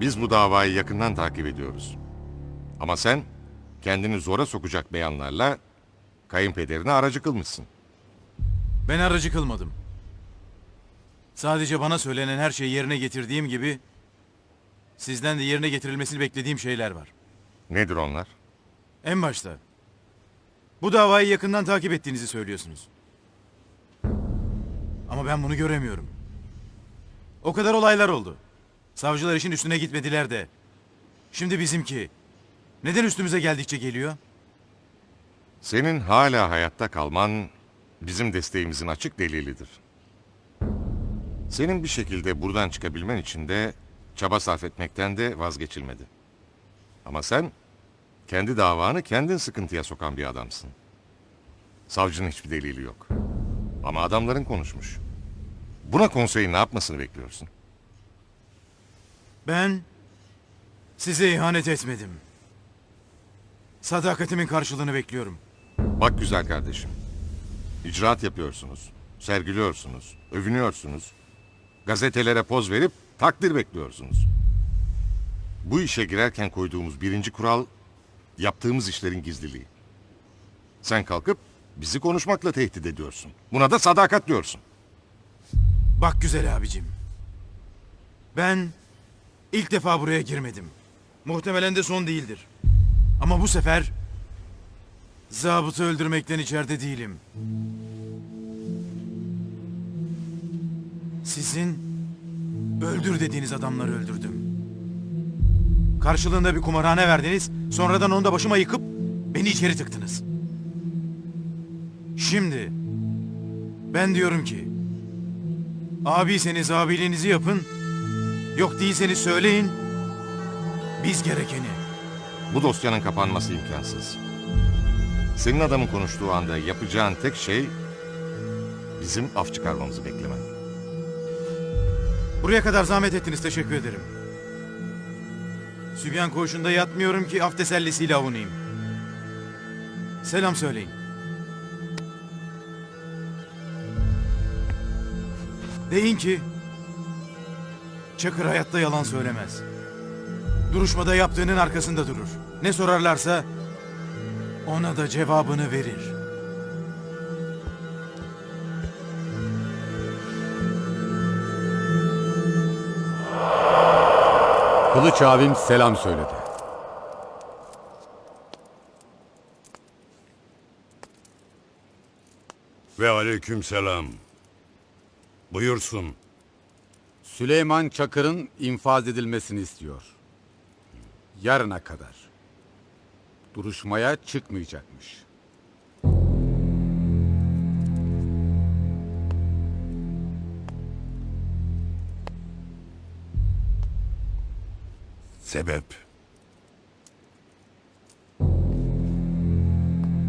Biz bu davayı yakından takip ediyoruz. Ama sen kendini zora sokacak beyanlarla kayınpederine aracı kılmışsın. Ben aracı kılmadım. Sadece bana söylenen her şeyi yerine getirdiğim gibi sizden de yerine getirilmesini beklediğim şeyler var. Nedir onlar? En başta bu davayı yakından takip ettiğinizi söylüyorsunuz. Ama ben bunu göremiyorum. O kadar olaylar oldu. Savcılar işin üstüne gitmediler de. Şimdi bizimki neden üstümüze geldikçe geliyor? Senin hala hayatta kalman bizim desteğimizin açık delilidir. Senin bir şekilde buradan çıkabilmen için de çaba sarf etmekten de vazgeçilmedi. Ama sen kendi davanı kendin sıkıntıya sokan bir adamsın. Savcının hiçbir delili yok. Ama adamların konuşmuş. Buna konseyin ne yapmasını bekliyorsun? Ben size ihanet etmedim. Sadakatimin karşılığını bekliyorum. Bak güzel kardeşim. İcraat yapıyorsunuz, sergiliyorsunuz, övünüyorsunuz. Gazetelere poz verip takdir bekliyorsunuz. Bu işe girerken koyduğumuz birinci kural yaptığımız işlerin gizliliği. Sen kalkıp bizi konuşmakla tehdit ediyorsun. Buna da sadakat diyorsun. Bak güzel abicim. Ben ilk defa buraya girmedim. Muhtemelen de son değildir. Ama bu sefer zabıtı öldürmekten içeride değilim. Sizin öldür dediğiniz adamları öldürdüm. Karşılığında bir kumarhane verdiniz, sonradan onu da başıma yıkıp beni içeri tıktınız. Şimdi ben diyorum ki Abiyseniz abiliğinizi yapın. Yok değilseniz söyleyin. Biz gerekeni. Bu dosyanın kapanması imkansız. Senin adamın konuştuğu anda yapacağın tek şey bizim af çıkarmamızı beklemen. Buraya kadar zahmet ettiniz teşekkür ederim. Sübyan koğuşunda yatmıyorum ki af tesellisiyle avunayım. Selam söyleyin. Deyin ki Çakır hayatta yalan söylemez. Duruşmada yaptığının arkasında durur. Ne sorarlarsa ona da cevabını verir. Kılıç abim selam söyledi. Ve aleyküm selam. Buyursun. Süleyman Çakır'ın infaz edilmesini istiyor. Yarına kadar. Duruşmaya çıkmayacakmış. Sebep?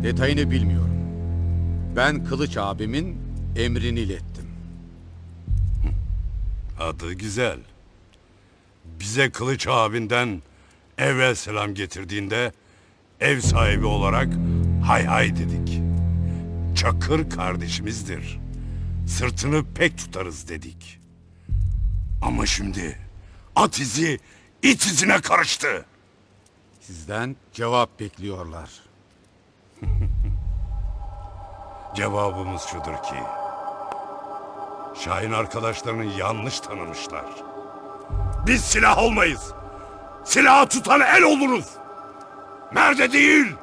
Detayını bilmiyorum. Ben Kılıç abimin emrini ilettim. Adı güzel. Bize Kılıç abinden evvel selam getirdiğinde ev sahibi olarak hay hay dedik. Çakır kardeşimizdir. Sırtını pek tutarız dedik. Ama şimdi at izi it izine karıştı. Sizden cevap bekliyorlar. Cevabımız şudur ki... Şahin arkadaşlarını yanlış tanımışlar. Biz silah olmayız. Silahı tutan el oluruz. Merde değil,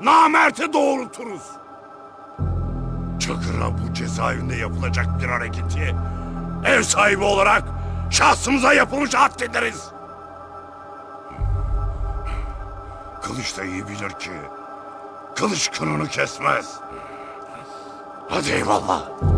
namerte doğrulturuz. Çakır'a bu cezaevinde yapılacak bir hareketi ev sahibi olarak şahsımıza yapılmış addederiz. Kılıç da iyi bilir ki kılıç kınını kesmez. Hadi eyvallah.